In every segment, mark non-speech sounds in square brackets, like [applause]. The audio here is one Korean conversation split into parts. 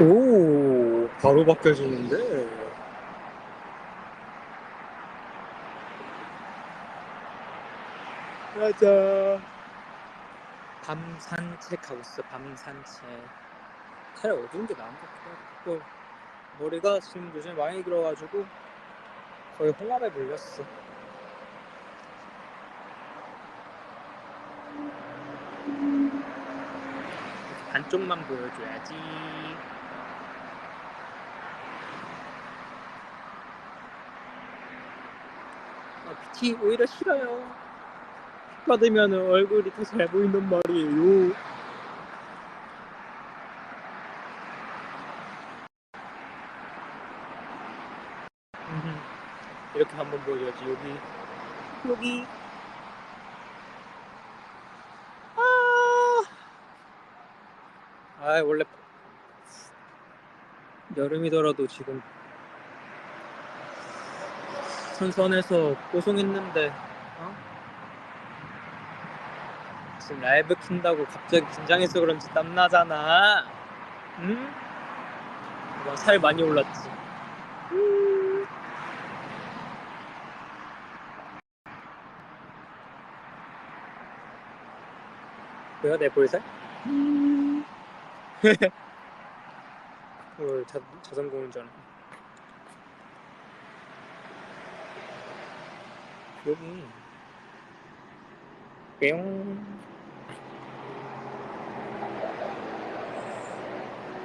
오, 바로 바뀌어지는데. 맞아. 밤 산책하고 있어, 밤 산책. 차라리 어두운 게 나은 것 같고, 머리가 지금 요즘 많이 길어가지고 거의 홍합에 물렸어. 반쪽만 보여줘야지. 아, PT 오히려 싫어요. 픽 받으면 얼굴이 더 잘 보인단 말이에요. 이렇게 한번 보여줘야지. 여기, 여기. 아, 아 원래 여름이더라도 지금 선선해서 뽀송했는데 어? 지금 라이브 킨다고 갑자기 긴장해서 그런지 땀나잖아 응? 뭐살 많이 올랐지 음. 뭐야 내 볼살? [laughs] 어, 자, 자전거 운전 여기. 뿅.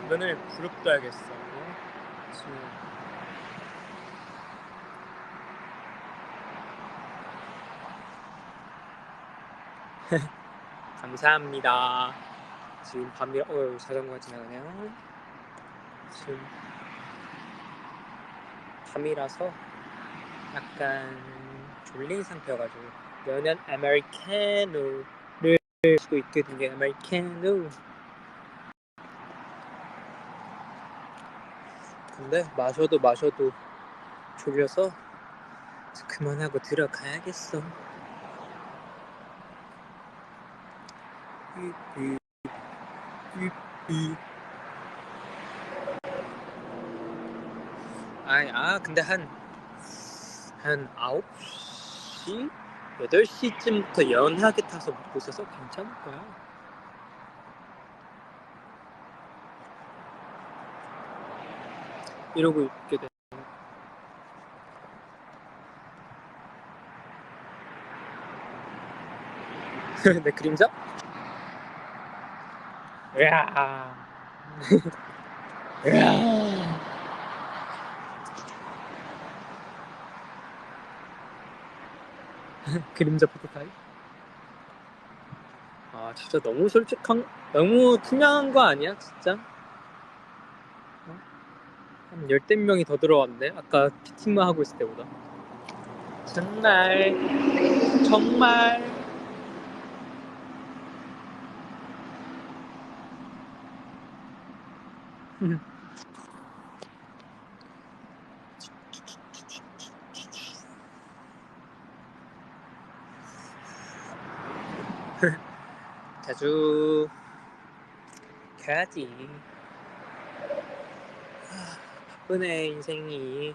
면을 부릅 떠야겠어. 지금 [laughs] 감사합니다. 지금 밤이 어 자전거가 지나가네요. 지금 밤이라서 약간 졸린 상태여가지고 연연 아메리카노를 마시고 있거든요 아메리카노. 근데 마셔도 마셔도 졸려서 그만하고 들어가야겠어. 삐삐 삐삐 아니 아 근데 한한 9시? 8시쯤부터 연하게 타서 먹고 있어서 괜찮을 거야. 이러고 있게 돼. [laughs] 내 그림자? 으아. [laughs] [laughs] 그림자 포토타입? 아 진짜 너무 솔직한 너무 투명한 거 아니야 진짜? 어? 한 열댓 명이 더 들어왔네 아까 피팅만 하고 있을 때보다 정말 정말 [laughs] 자주 가야지. 하, 바쁘네 인생이.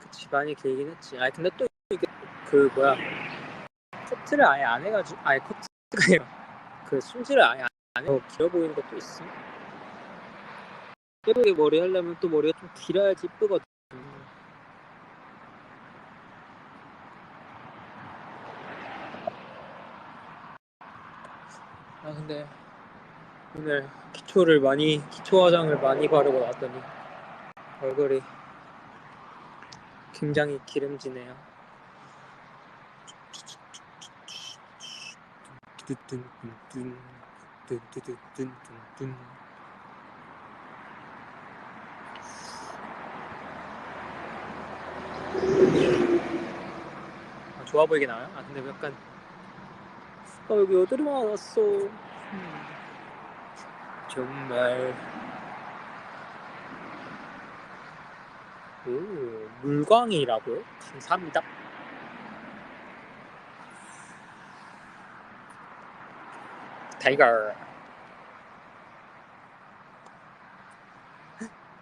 그 집안이 길긴 했지. 아 근데 또 이게 그 뭐야 커트를 아예 안 해가지고 아예 커트가 아니라 그 손질을 아예 안 해서 길어 보이는 것도 있어. 예쁘게 머리 하려면 또 머리가 좀 길어야지 이쁘거든. 아 근데 오늘 기초를 많이 기초 화장을 많이 바르고 나왔더니 얼굴이 굉장히 기름지네요. 아, 좋아 보이게 나와요? 아 근데 약간 아 여기 하나 났어. 음. 정말 오 물광이라고요? 감사합니다. 타이거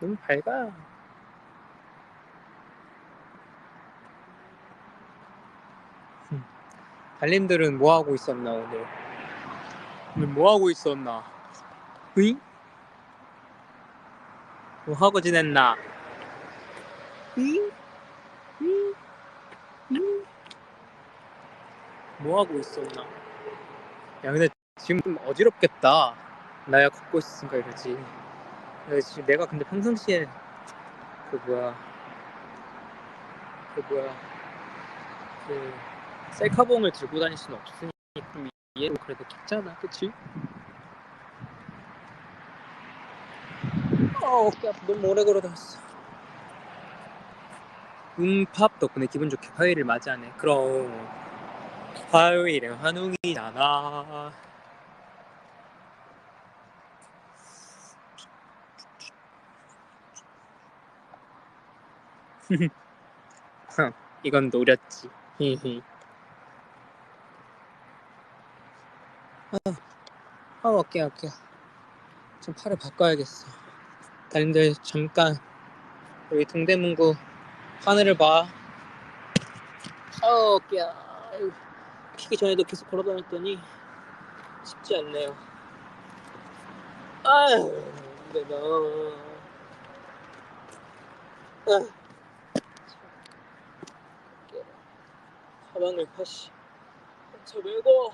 너무 밝아. 음. 달님들은 뭐 하고 있었나 오늘? 오늘 뭐 하고 있었나? 으잉? 뭐 하고 지냈나? 으잉? 으잉? 으잉? 뭐 하고 있었나? 야 근데 지금 좀 어지럽겠다. 나야 걷고 있으니까 이러지. 야, 지금 내가 근데 평상시에 그 뭐야 그 뭐야 그 셀카봉을 들고 다닐 수는 없으니 좀 이해도 그래도 깊잖아, 그치? 어, 어깨 아파. 너무 오래 걸어 다녔어. 음팝 덕분에 기분 좋게 화요일을 맞이하네. 그럼 화요일은 환웅이잖아. [laughs] 흥, 이건 노렸지. 히히. 아, 어깨 어깨. 좀 팔을 바꿔야겠어. 달님들 잠깐 여기 동대문구 하늘을 봐. 아, 어깨야. 피기 전에도 계속 걸어 다녔더니 쉽지 않네요. 아유, 근데 너. 아. 가방을 다시 저 메고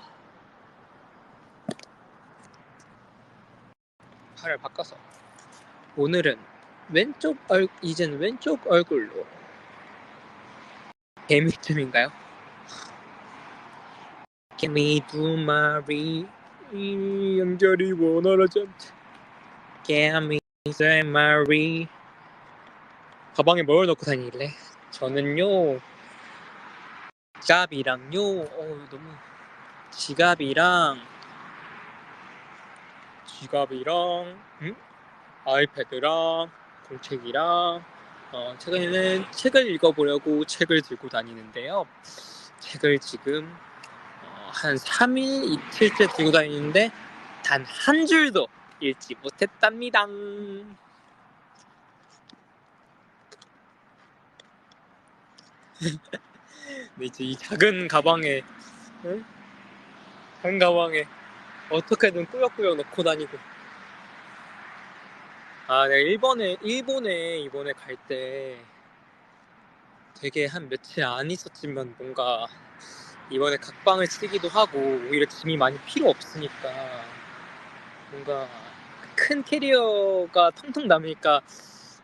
팔을 바꿔서. 오늘은 왼쪽 얼 이젠 왼쪽 얼굴로. 개미쯤인가요? 개미 두 마리. 이 연결이 원활하지 않다 개미 세 마리. 가방에 뭘 넣고 다니길래? 저는요 지갑이랑요. 어 너무 지갑이랑 지갑이랑 응? 아이패드랑 공책이랑 어, 최근에는 책을 읽어보려고 책을 들고 다니는데요. 책을 지금 어, 한 3일 이틀째 들고 다니는데 단 한 줄도 읽지 못했답니다. [laughs] 근데 이제 이 작은 가방에 응? 작은 가방에 어떻게든 꾸역꾸역 넣고 다니고 아 내가 일본에 일본에 이번에 갈 때 되게 한 며칠 안 있었지만 뭔가 이번에 각방을 쓰기도 하고 오히려 짐이 많이 필요 없으니까 뭔가 큰 캐리어가 텅텅 남으니까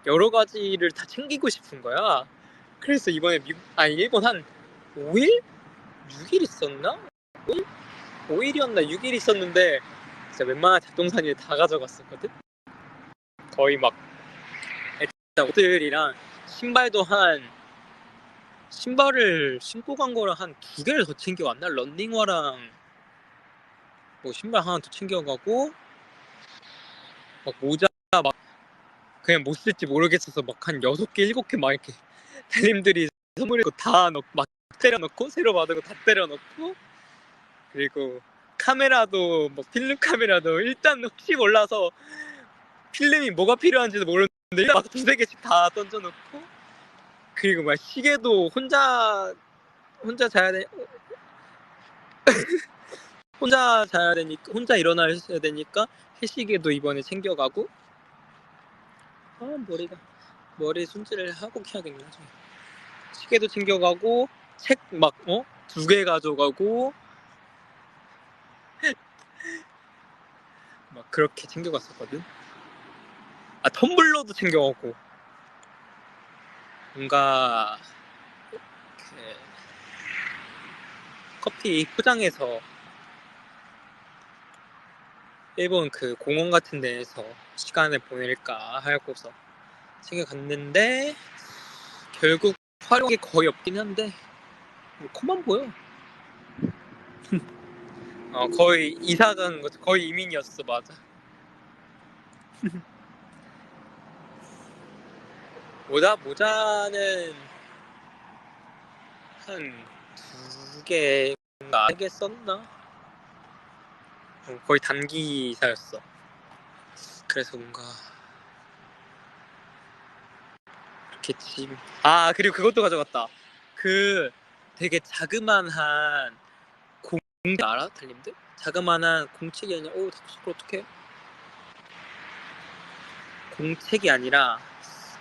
여러 가지를 다 챙기고 싶은 거야. 그래서 이번에 미, 아니 일본 한 5일? 6일 있었나? 5일? 5일이었나 6일 있었는데 진짜 웬만한 잡동사니를 다 가져갔었거든? 거의 막 옷들이랑 신발도 한 신발을 신고 간 거랑 한 두 개를 더 챙겨 왔나? 런닝화랑 뭐 신발 하나 더 챙겨가고 막 모자 막 그냥 못 쓸지 모르겠어서 막 한 여섯 개 일곱 개 막 이렇게 달님들이 선물을 다 넣고 막 때려 넣고 새로 받은 거 다 때려 넣고 그리고 카메라도 뭐 필름 카메라도 일단 혹시 몰라서 필름이 뭐가 필요한지도 모르는데 일단 막 두세 개씩 다 던져 놓고 그리고 막 시계도 혼자 혼자 자야 돼 [laughs] 혼자 자야 되니까 혼자 일어나야 되니까 해시계도 이번에 챙겨가고 아 머리가 머리 손질을 하고 해야겠네 나중에 시계도 챙겨가고 책 막 어? 두 개 가져가고 그렇게 챙겨갔었거든. 아 텀블러도 챙겨가고. 뭔가 그 커피 포장해서 일본 그 공원 같은 데에서 시간을 보낼까 하고서 챙겨갔는데 결국 활용이 거의 없긴 한데 뭐 코만 보여. [laughs] 어 거의 이사 간거 거의 이민이었어 맞아 모자 모자는 한 두 개인가 세개 썼나 어, 거의 단기 이사였어 그래서 뭔가 좋겠지. 아 그리고 그것도 가져갔다. 그 되게 자그만한 공 알아 달님들? 자그만한 공책이 아니라 오 닥스콜 어떡해? 공책이 아니라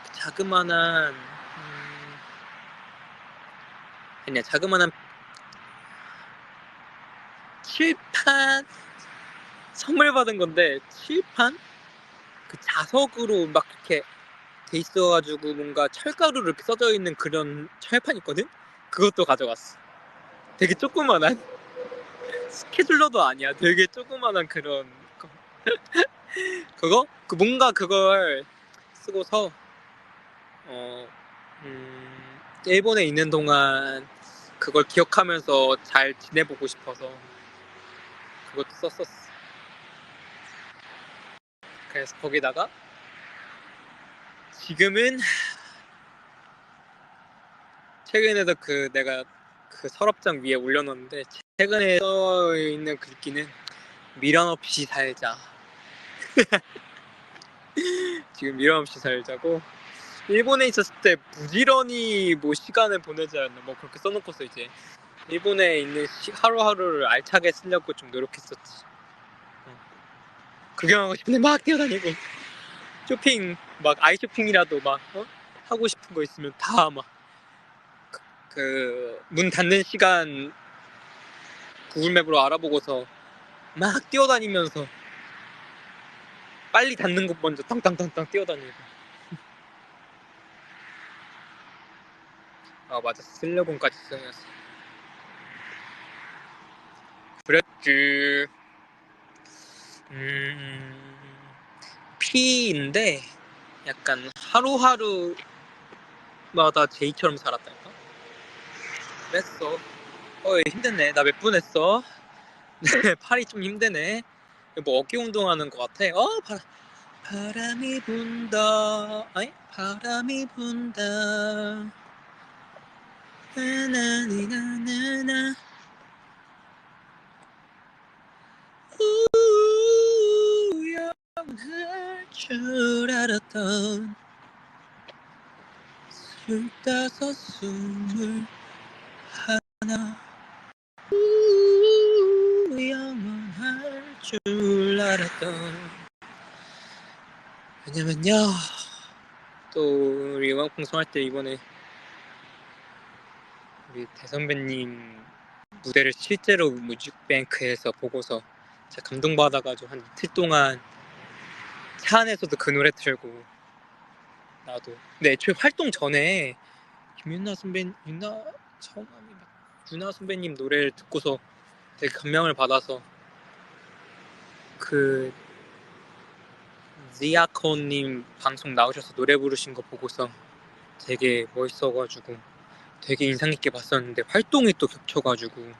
그 자그만한 음... 아니야 자그만한 칠판 선물 받은 건데 칠판 그 자석으로 막 이렇게 돼 있어가지고 뭔가 철가루로 이렇게 써져 있는 그런 철판 있거든? 그것도 가져갔어. 되게 조그만한 [laughs] 스케줄러도 아니야. 되게 조그만한 그런 거. [laughs] 그거? 그 뭔가 그걸 쓰고서 어 음, 일본에 있는 동안 그걸 기억하면서 잘 지내보고 싶어서 그것도 썼었어. 그래서 거기다가 지금은 최근에도 그 내가 그 서랍장 위에 올려놓는데 최근에 써 있는 글귀는 미련 없이 살자. [laughs] 지금 미련 없이 살자고 일본에 있었을 때 부지런히 뭐 시간을 보내자 였나 뭐 그렇게 써놓고서 이제 일본에 있는 시- 하루하루를 알차게 쓰려고 좀 노력했었지. 어. 구경하고 싶은데 막 뛰어다니고 쇼핑 막 아이 쇼핑이라도 막 어? 하고 싶은 거 있으면 다 막 그문 닫는 시간 구글맵으로 알아보고서 막 뛰어다니면서 빨리 닫는 곳 먼저 땅땅땅땅 뛰어다니고. 아 맞아. 슬로건까지 써놨어 그랬지. 음 P인데 약간 하루하루마다 제이처럼 살았다니까? 그랬어 어 힘드네. 나 몇 분 했어? [laughs] 네 팔이 좀 힘드네 뭐 어깨 운동하는 것 같아. 어 바, 바람이 분다. 아니 바람이 분다. 나나니나나나. 우 영원할 줄 알았던 스물다섯 스물 하나. 우 영원할 줄 알았던. 왜냐면요 또 우리 음악 방송할 때 이번에 우리 대선배님 무대를 실제로 뮤직뱅크에서 보고서 진짜 감동받아가지고 한 이틀 동안 차 안에서도 그 노래 틀고 나도. 근데 애초에 활동 전에 김윤나 선배 윤나 막 윤나 선배님 노래를 듣고서 되게 감명을 받아서 그 지아코님 방송 나오셔서 노래 부르신 거 보고서 되게 멋있어가지고 되게 인상 깊게 봤었는데 활동이 또 겹쳐가지고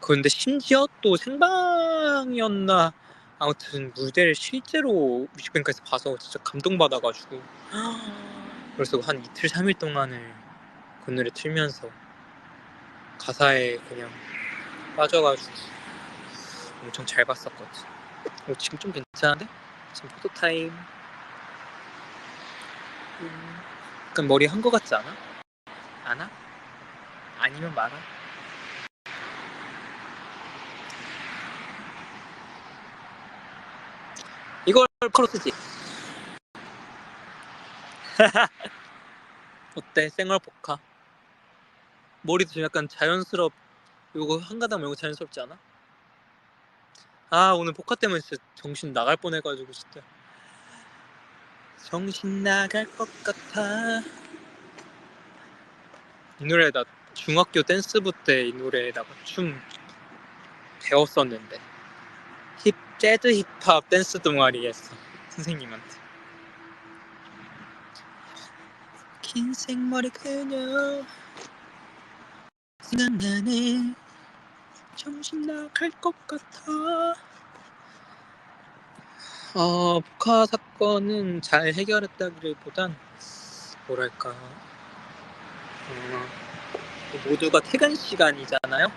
그런데 심지어 또 생방이었나 아무튼 무대를 실제로 뮤직뱅크에서 봐서 진짜 감동받아가지고 [gasps] 그래서 한 이틀 삼일 동안을 그 노래 틀면서 가사에 그냥 빠져가지고 엄청 잘 봤었거든 어, 지금 좀 괜찮은데? 지금 포토타임 음, 약간 머리 한 거 같지 않아? 않아? 아니면 말아 이걸 크로스지 [laughs] 어때? 생얼 포카 머리도 좀 약간 자연스럽 이거 한 가닥 말고 자연스럽지 않아? 아 오늘 포카 때문에 진짜 정신 나갈 뻔해가지고 진짜. 정신 나갈 것 같아. 이 노래 나 중학교 댄스부 때 이 노래에다가 춤 배웠었는데. 힙 재즈 힙합 댄스 동아리 했어 선생님한테. 긴 생머리 그녀. 생각나네 정신 나갈 것 같아. 어, 복화 사건은 잘 해결했다기보단 뭐랄까 어, 모두가 퇴근 시간이잖아요?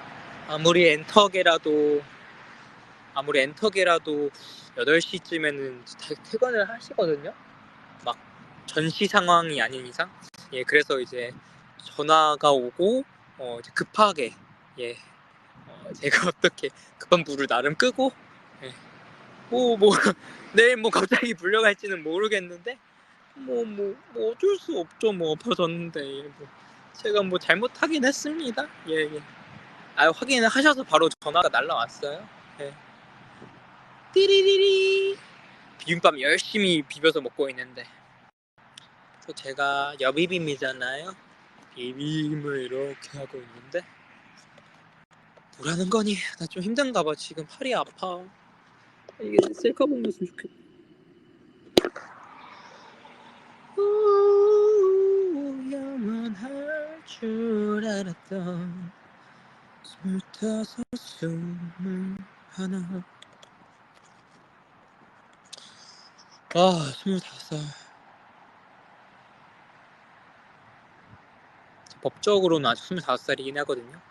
아무리 엔터계라도 아무리 엔터계라도 8시쯤에는 퇴근을 하시거든요? 막 전시 상황이 아닌 이상? 예, 그래서 이제 전화가 오고 어, 이제 급하게 예, 어, [laughs] 제가 어떻게 급한 불을 나름 끄고? 예, 뭐, 뭐 [laughs] 내일 뭐 갑자기 불려갈지는 모르겠는데 뭐, 뭐, 뭐 어쩔 수 없죠. 뭐 엎어졌는데 예, 뭐 제가 뭐 잘못하긴 했습니다. 예, 예. 아 확인을 하셔서 바로 전화가 날라왔어요. 예. 띠리리리. 비빔밥 열심히 비벼서 먹고 있는데. 또 제가 여비빔이잖아요. 비빔을 이렇게 하고 있는데 뭐라는 거니? 나 좀 힘든가 봐. 지금 팔이 아파. 이게 셀카 먹였으면 좋겠다 오, 영원할 줄 알았던 스물다섯 스물 하나. 아 스물다섯 법적으로는 아직 스물다섯 살이긴 하거든요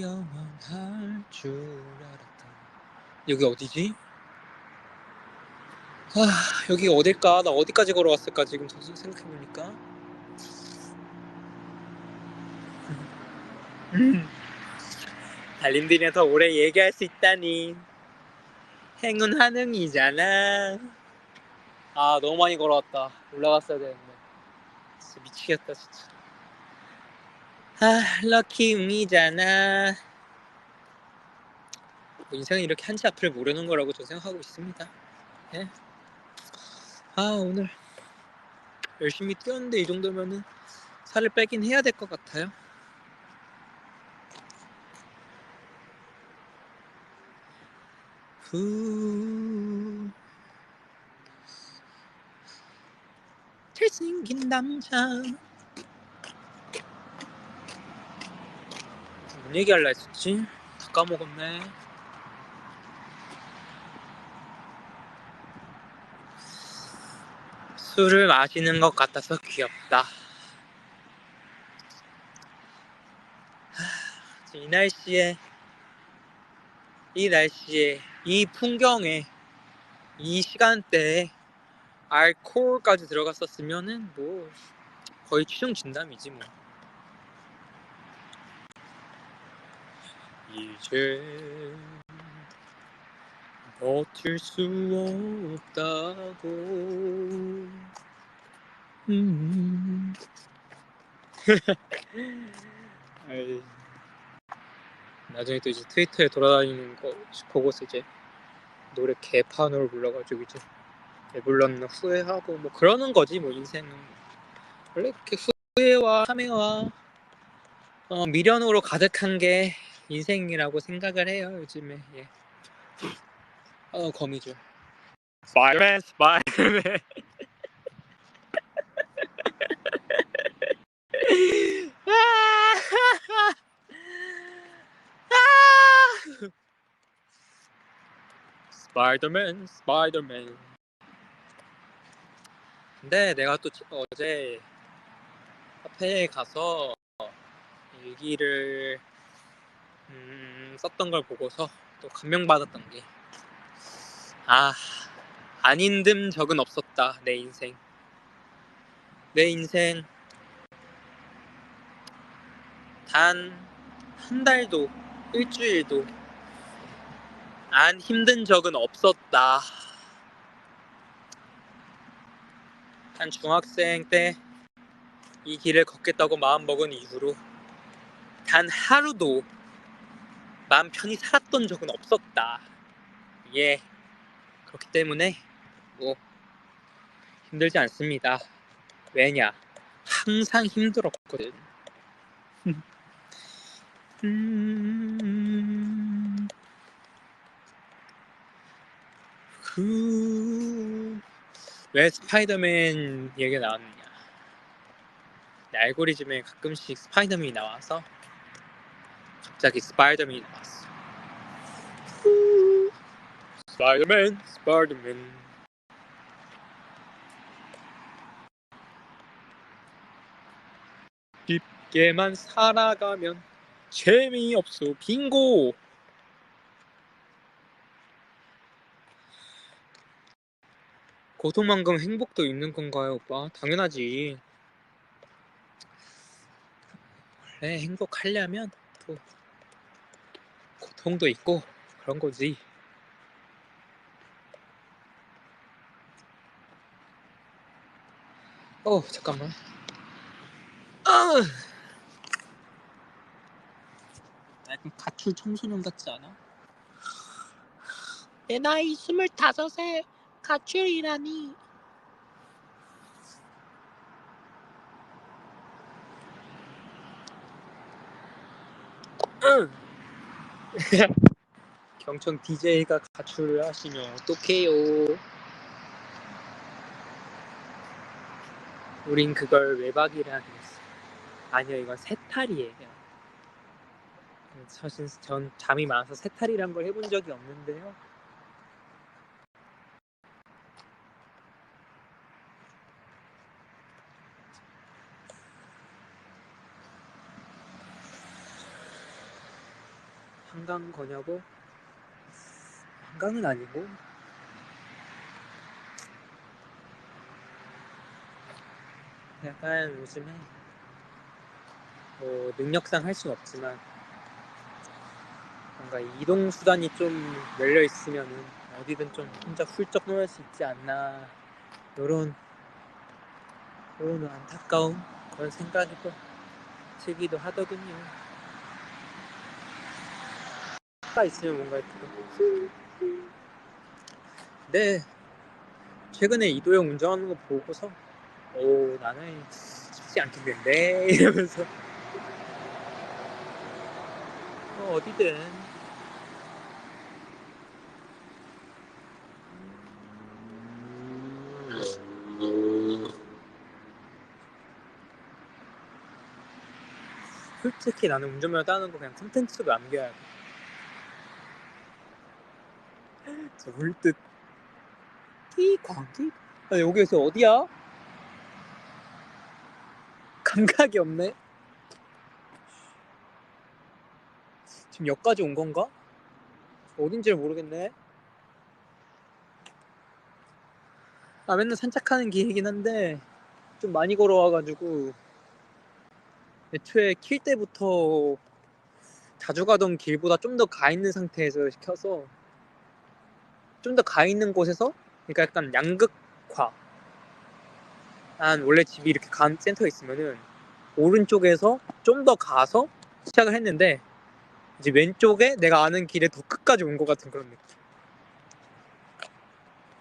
영원할 줄 알았던 여기 어디지? 아 여기 어딜까? 나 어디까지 걸어왔을까 지금 생각해보니까. 음. 달님들이랑 더 오래 얘기할 수 있다니. 행운 한응이잖아. 아 너무 많이 걸어왔다. 올라갔어야 되는데. 진짜 미치겠다 진짜 아 럭키 운이잖아. 뭐 인생은 이렇게 한치 앞을 모르는 거라고 저 생각하고 있습니다. 예? 아 오늘 열심히 뛰었는데 이 정도면은 살을 빼긴 해야 될 것 같아요. 후. 잘생긴 남자 뭔 얘기할라 했었지? 다 까먹었네 술을 마시는 것 같아서 귀엽다 하, 이 날씨에 이 날씨에 이 풍경에 이 시간대에 알코올까지 들어갔었으면은 뭐 거의 취중 진담이지 뭐. 이제 버틸 수 없다고. 음. [laughs] 나중에 또 이제 트위터에 돌아다니는 거 보고서 이제 노래 개판으로 불러가지고 이제 배불렀나 후회하고 뭐 그러는 거지 뭐 인생은 원래 그렇게 후회와 참회와 어, 미련으로 가득한 게 인생이라고 생각을 해요 요즘에. 예. 어 거미줄. 스파이더맨 스파이더맨 스파이더맨 스파이더맨. 근데 내가 또 어제 카페에 가서 일기를 음, 썼던 걸 보고서 또 감명받았던 게 아, 안 힘든 적은 없었다 내 인생 내 인생 단 한 달도 일주일도 안 힘든 적은 없었다. 한 중학생 때 이 길을 걷겠다고 마음먹은 이후로 단 하루도 마음 편히 살았던 적은 없었다. 예. 그렇기 때문에 뭐 힘들지 않습니다. 왜냐? 항상 힘들었거든. [laughs] 음... 그... 왜 스파이더맨 얘기가 나왔느냐 내 알고리즘에 가끔씩 스파이더맨이 나와서 갑자기 스파이더맨이 나왔어 후... 스파이더맨 스파이더맨 깊게만 살아가면 재미없어 빙고 고통만큼 행복도 있는 건가요, 오빠? 당연하지. 원래 행복하려면 또 고통도 있고 그런 거지. 어, 잠깐만. 아! 약간 가출 청소년 같지 않아? 내 나이 스물다섯에 가출이라니. [laughs] 경청 DJ가 가출을 하시면 어떡해요? 우린 그걸 외박이라 그랬어. 아니요, 이건 세탈이에요. 사실 전 잠이 많아서 세탈이란 걸 해본 적이 없는데요. 한강 거냐고? 한강은 아니고 약간 요즘에 뭐 능력상 할 수는 없지만 뭔가 이동 수단이 좀 열려 있으면은 어디든 좀 혼자 훌쩍 놀수 있지 않나 요런 요런 안타까운 그런 생각이 또 들기도 하더군요. 가 있으면 뭔가 이렇게. 네 최근에 이도영 운전하는 거 보고서 오 나는 쉽지 않겠는데? [laughs] 이러면서 뭐 어디든. 솔직히 나는 운전면허 따는 거 그냥 콘텐츠로 남겨야 돼. 저 물뜻 이 광기? 아, 여기에서 어디야? 감각이 없네. 지금 역까지 온 건가? 어딘지를 모르겠네. 아 맨날 산책하는 길이긴 한데 좀 많이 걸어와가지고 애초에 킬 때부터 자주 가던 길보다 좀 더 가 있는 상태에서 시켜서 좀 더 가 있는 곳에서 그러니까 약간 양극화 난 원래 집이 이렇게 간 센터에 있으면은 오른쪽에서 좀 더 가서 시작을 했는데 이제 왼쪽에 내가 아는 길에 더 끝까지 온 것 같은 그런 느낌.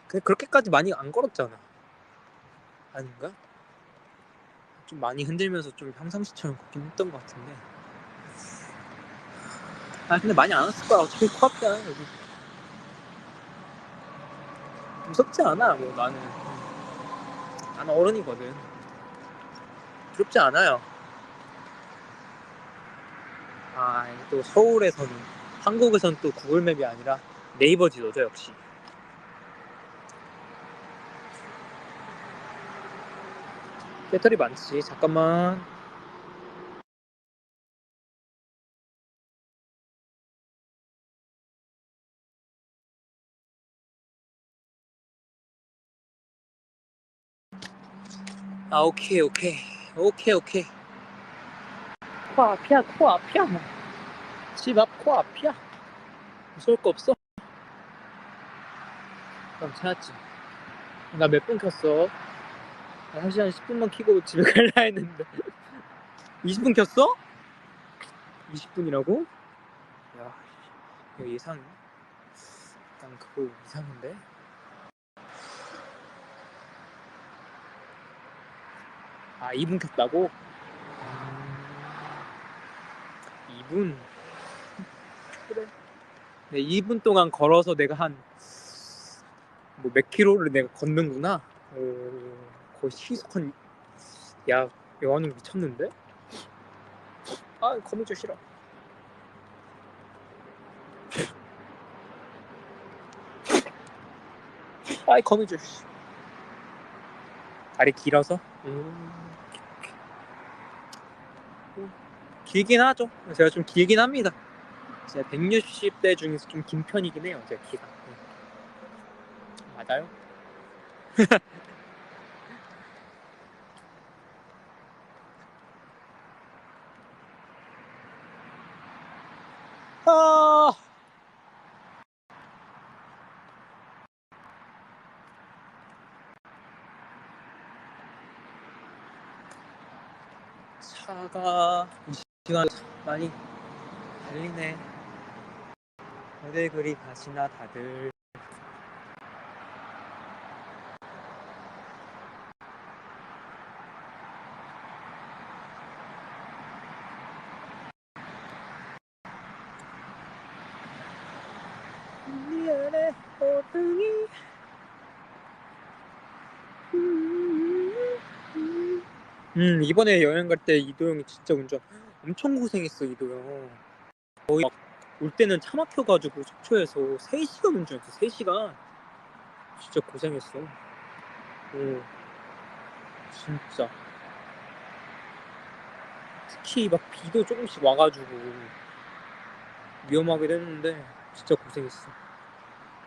근데 그렇게까지 많이 안 걸었잖아. 아닌가? 좀 많이 흔들면서 좀 평상시처럼 걷긴 했던 것 같은데. 아 근데 많이 안 왔을 거야. 어차피 코앞이야 여기. 무섭지 않아. 뭐 나는 나는 어른이거든. 두렵지 않아요. 아, 또 서울에서는 한국에선 또 구글맵이 아니라 네이버 지도죠 역시. 배터리 많지. 잠깐만. 아, 오케이, 오케이. 오케이, 오케이. 코 앞이야, 코 앞이야. 뭐. 집앞 코 앞이야. 무서울 거 없어. 그럼 찾았지. 나 몇 분 켰어? 나 사실 한 10분만 키고 집에 [laughs] 갈라 했는데. 20분 켰어? 20분이라고? 야, 이거 예상. 약간 그거 이상한데? 아, 2분 켰다고? 음, 2분. 그래. 네, 2분 동안 걸어서 내가 한, 뭐 몇 킬로를 내가 걷는구나. 오, 거의 시속 한, 야, 여한은 미쳤는데? 아, 거미줄 싫어. 아이, 거미줄. 씨. 다리 길어서? 음. 길긴 하죠. 제가 좀 길긴 합니다. 제가 160대 중에서 좀 긴 편이긴 해요. 제가 키가. 음. 맞아요. [laughs] 아. 차가 이 시간 많이 달리네. 어딜 그리 가시나 다들. 미안해 어둥이 음 이번에 여행 갈 때 이도영이 진짜 운전 엄청 고생했어 이도영. 거의 막올 때는 차 막혀가지고 속초에서 3시간 운전했어 3시간 진짜 고생했어. 오 진짜. 특히 막 비도 조금씩 와가지고 위험하기도 했는데 진짜 고생했어.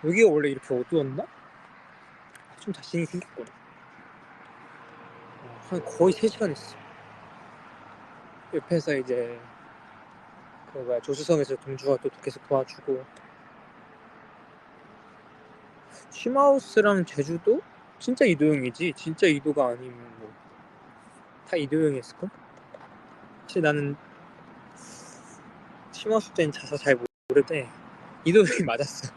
여기가 원래 이렇게 어두웠나? 좀 자신이 생겼구나. 어, 한 거의 3시간 했어 옆에서 이제 그 뭐야. 조수석에서 동주가 또 계속 도와주고. 쉬마우스랑 제주도? 진짜 이도영이지? 진짜 이도가 아니면 뭐. 다 이도영이었을걸? 사실 나는 쉬마우스 때는 자서 잘 모르는데 이도영이 [laughs] 맞았어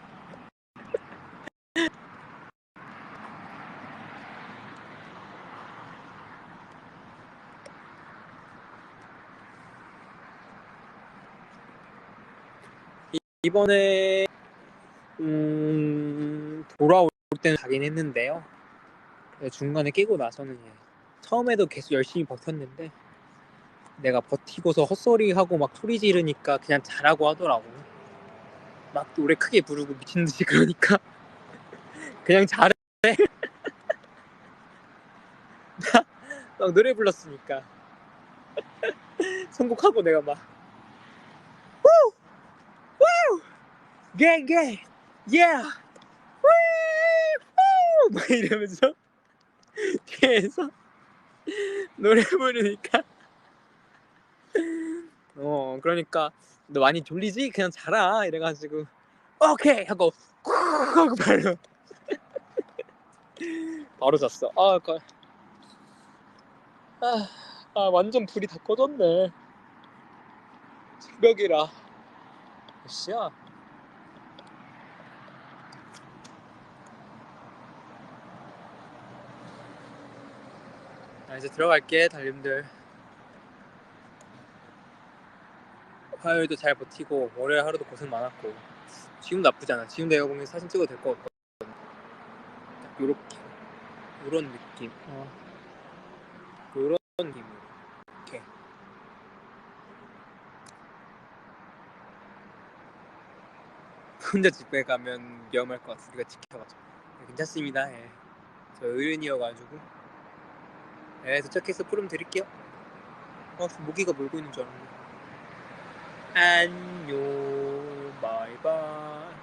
이번에 음, 돌아올 때는 가긴 했는데요. 중간에 깨고 나서는 예. 처음에도 계속 열심히 버텼는데 내가 버티고서 헛소리하고 막 소리 지르니까 그냥 잘하고 하더라고. 막 노래 크게 부르고 미친 듯이 그러니까 [laughs] 그냥 잘해. [laughs] 막 노래 불렀으니까 [laughs] 선곡하고 내가 막 갱갱 예막 이러면서 [laughs] 뒤에서 노래 부르니까. 어 그러니까 너 많이 졸리지? 그냥 자라. 이래가지고 오케이. 하고 쿡 바로 [laughs] 바로 잤어. 아, 그, 아, 아 완전 불이 다 꺼졌네. 새벽이라. 몇 시야? 나 이제 들어갈게 달님들. 화요일도 잘 버티고 월요일 하루도 고생 많았고. 지금 나쁘지 않아. 지금 내가 보면 사진 찍어도 될 것 같거든. 딱 요렇게. 요런 느낌. 어. 요런 느낌으로. 이렇게 혼자 집에 가면 위험할 것 같으니까 지켜가지고. 괜찮습니다. 예. 저 의뢰인이어가지고 네, 도착해서 프롬 드릴게요. 어, 모기가 몰고 있는 줄 알았네. 안녕, 바이바이.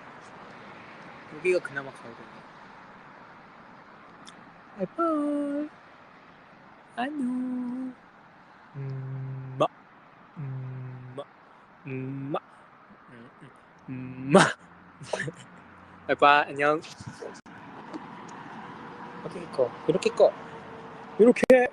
모기가 그나마 가거든요. 바이바이. 안녕. 음 마, 음 마, 음마, 음, 음, 음마. [laughs] 바이바이, 안녕. 어떻게 꺼? 이렇게 꺼. 이렇게